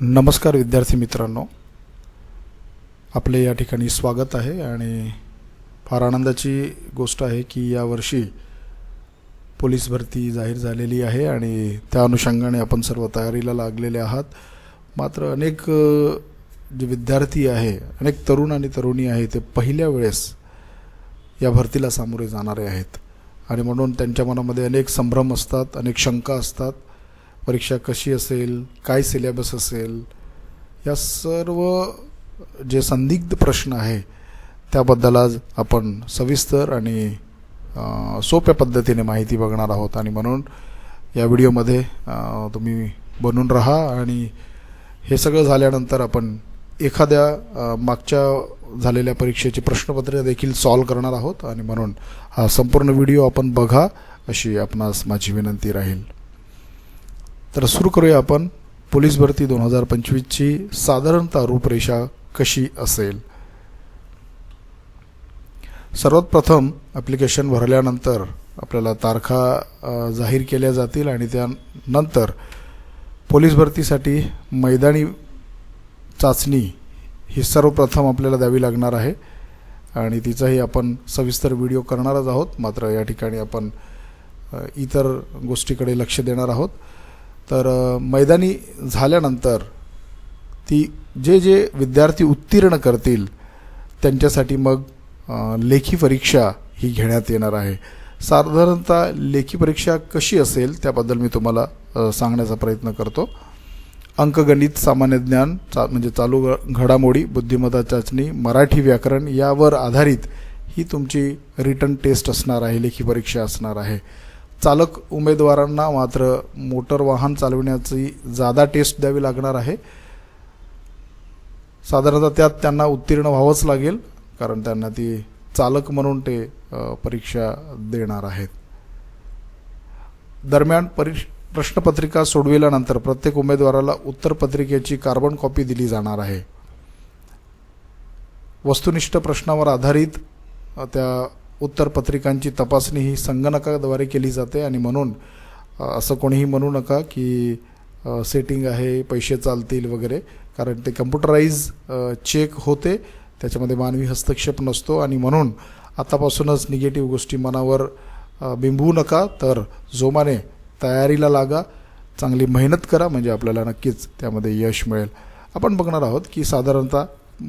नमस्कार विद्यार्थी मित्रांनो. आपले या ठिकाणी स्वागत आहे आणि फार आनंदाची गोष्ट आहे की यावर्षी पोलीस भरती जाहीर झालेली आहे आणि त्या अनुषंगाने आपण सर्व तयारीला लागलेले आहात. मात्र अनेक जे विद्यार्थी आहे अनेक तरुण आणि तरुणी आहे ते पहिल्या वेळेस या भरतीला सामोरे जाणारे आहेत. आणि म्हणून त्यांच्या मनामध्ये अनेक संभ्रम असतात अनेक शंका असतात. परीक्षा कशी असेल काय सिलेबस असेल या सर्व जे संदिग्ध प्रश्न आहे त्याबद्दल आज आपण सविस्तर आणि सोप्या पद्धतीने माहिती बघणार आहोत. आणि म्हणून या व्हिडिओमध्ये तुम्ही बनून राहा आणि हे सगळं झाल्यानंतर आपण एखाद्या मागच्या झालेल्या परीक्षेची प्रश्नपत्रे देखील सॉल्व करणार आहोत. आणि म्हणून हा संपूर्ण व्हिडिओ आपण बघा अशी आपणास माझी विनंती राहील. तर सुरू करूया आपण. पोलीस भरती दोन हजार पंचवीसची साधारणतः रूपरेषा कशी असेल? सर्वात प्रथम ॲप्लिकेशन भरल्यानंतर आपल्याला तारखा जाहीर केल्या जातील आणि त्यानंतर पोलीस भरतीसाठी मैदानी चाचणी ही सर्वप्रथम आपल्याला द्यावी लागणार आहे. आणि तिचाही आपण सविस्तर व्हिडिओ करणारच आहोत. मात्र या ठिकाणी आपण इतर गोष्टीकडे लक्ष देणार आहोत. तर मैदानी झाल्यानंतर ती जे जे विद्यार्थी उत्तीर्ण करतील त्यांच्यासाठी मग लेखी परीक्षा ही घेण्यात येणार आहे. साधारणतः लेखी परीक्षा कशी असेल त्याबद्दल मी तुम्हाला सांगण्याचा प्रयत्न करतो. अंकगणित सामान्य ज्ञान चा म्हणजे चालू घडामोडी बुद्धिमत्ता चाचणी मराठी व्याकरण यावर आधारित ही तुमची रिटर्न टेस्ट असणार आहे लेखी परीक्षा असणार आहे. चालक उमेदवारांना मात्र मोटर वाहन चालविण्याची जादा टेस्ट द्यावी लागणार आहे. साधारणतः त्यात त्यांना उत्तीर्ण व्हावंच लागेल कारण त्यांना ती चालक म्हणून ते परीक्षा देणार आहेत. दरम्यान परीक्ष प्रश्नपत्रिका सोडविल्यानंतर प्रत्येक उमेदवाराला उत्तरपत्रिकेची कार्बन कॉपी दिली जाणार आहे. वस्तुनिष्ठ प्रश्नावर आधारित त्या उत्तरपत्रिकांची तपासणी ही संगणकाद्वारे केली जाते आणि म्हणून असं कोणीही म्हणू नका की सेटिंग आहे पैसे चालतील वगैरे कारण ते कम्प्युटराईज चेक होते त्याच्यामध्ये मानवी हस्तक्षेप नसतो आणि म्हणून आतापासूनच निगेटिव्ह गोष्टी मनावर बिंबवू नका तर जोमाने तयारीला लागा चांगली मेहनत करा म्हणजे आपल्याला नक्कीच त्यामध्ये यश मिळेल. आपण बघणार आहोत की साधारणतः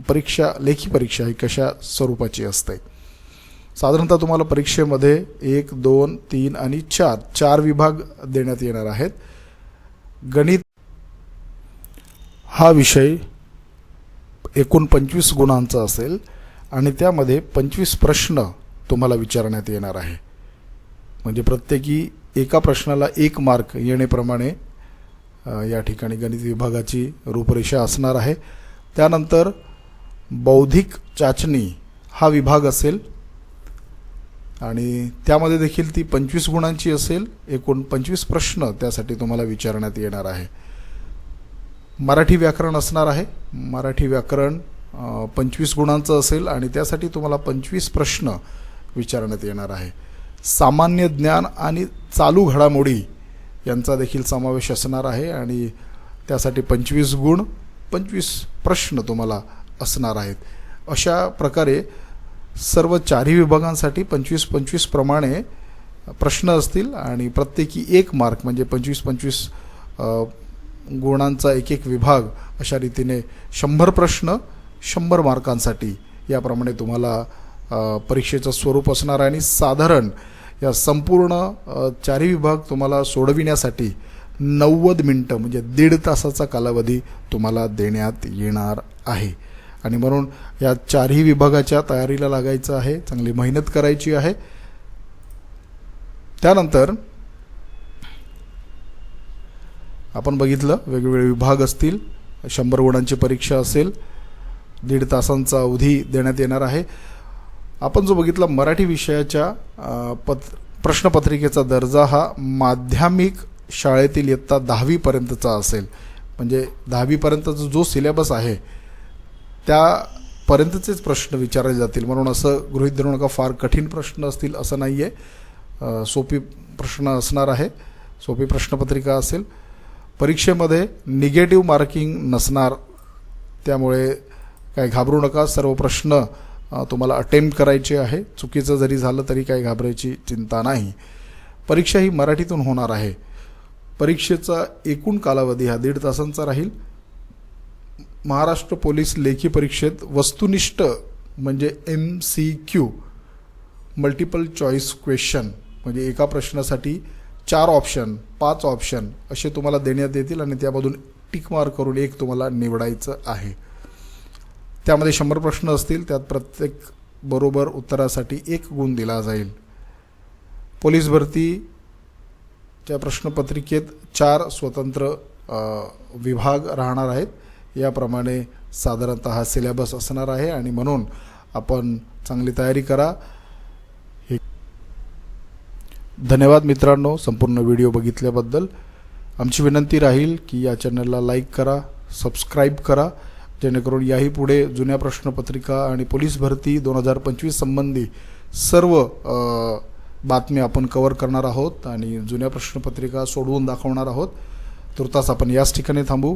परीक्षा लेखी परीक्षा ही कशा स्वरूपाची असते. साधारणतः तुम्हाला परीक्षेमध्ये एक दोन तीन आणि चार चार विभाग देण्यात येणार आहेत. गणित हा विषय एकूण पंचवीस गुणांचा असेल आणि त्यामध्ये पंचवीस प्रश्न तुम्हाला विचारण्यात येणार आहे. म्हणजे प्रत्येकी एका प्रश्नाला एक मार्क येण्याप्रमाणे या ठिकाणी गणित विभागाची रूपरेषा असणार आहे. त्यानंतर बौद्धिक चाचणी हा विभाग असेल. आणि त्यामध्ये देखील ती पंचवीस गुणांची असेल एकूण पंचवीस प्रश्न त्यासाठी तुम्हाला विचारण्यात येणार आहे. मराठी व्याकरण असणार आहे. मराठी व्याकरण पंचवीस गुणांचं असेल आणि त्यासाठी तुम्हाला पंचवीस प्रश्न विचारण्यात येणार आहे. सामान्य ज्ञान आणि चालू घडामोडी यांचा देखील समावेश असणार आहे आणि त्यासाठी पंचवीस गुण पंचवीस प्रश्न तुम्हाला असणार आहेत. अशा प्रकारे सर्व चारही विभागांसाठी पंचवीस पंचवीस प्रमाणे प्रश्न असतील आणि प्रत्येकी एक मार्क म्हणजे पंचवीस पंचवीस गुणांचा एक एक विभाग अशा रीतीने शंभर प्रश्न शंभर मार्कांसाठी याप्रमाणे तुम्हाला परीक्षेचं स्वरूप असणार आहे. आणि साधारण या संपूर्ण चारही विभाग तुम्हाला सोडविण्यासाठी नव्वद मिनटं म्हणजे दीड तासाचा कालावधी तुम्हाला देण्यात येणार आहे. आणि म्हणून या चारही विभागाच्या तयारीला लागायचं आहे चांगली मेहनत करायची आहे. त्यानंतर आपण बघितलं वेगवेगळे विभाग असतील शंभर गुणांची परीक्षा असेल दीड तासांचा अवधी देण्यात येणार आहे. आपण जो बघितला मराठी विषयाच्या पत प्रश्नपत्रिकेचा दर्जा हा माध्यमिक शाळेतील इयत्ता दहावीपर्यंतचा असेल. म्हणजे दहावीपर्यंतचा जो सिलेबस आहे त्यापर्यंतचेच प्रश्न विचारले जातील. म्हणून असं गृहित धरू नका फार कठीण प्रश्न असतील असं नाही आहे सोपी प्रश्न असणार आहे. सोपी प्रश्नपत्रिका असेल. परीक्षेमध्ये निगेटिव्ह मार्किंग नसणार. त्यामुळे काय घाबरू नका. सर्व प्रश्न तुम्हाला अटेम्प्ट करायचे आहे. चुकीचं जरी झालं तरी काही घाबरायची चिंता नाही. परीक्षा ही मराठीतून होणार आहे. परीक्षेचा एकूण कालावधी हा दीड तासांचा राहील. महाराष्ट्र पोलीस लेखी परीक्षेत वस्तुनिष्ठ म्हणजे M C Q multiple choice question म्हणजे एका प्रश्नासाठी चार ऑप्शन पाच ऑप्शन असे तुम्हाला देण्यात येतील आणि त्यामधून टिक मार्क करून एक तुम्हाला निवडायचं आहे. त्यामध्ये शंभर प्रश्न असतील त्यात प्रत्येक बरोबर उत्तरासाठी एक गुण दिला जाईल. पोलीस भरतीच्या प्रश्नपत्रिकेत चार स्वतंत्र विभाग राहणार आहेत. याप्रमाणे साधारणत हा सिलेबस असणार आहे आणि म्हणून आपण चांगली तयारी करा. हे धन्यवाद मित्रांनो संपूर्ण व्हिडिओ बघितल्याबद्दल. आमची विनंती राहील की या चॅनलला लाईक करा सबस्क्राईब करा जेणेकरून याही पुढे जुन्या प्रश्नपत्रिका आणि पोलीस भरती दोन हजार पंचवीस संबंधी सर्व बातम्या आपण कव्हर करणार आहोत आणि जुन्या प्रश्नपत्रिका सोडवून दाखवणार आहोत. तुर्तास आपण याच ठिकाणी थांबू.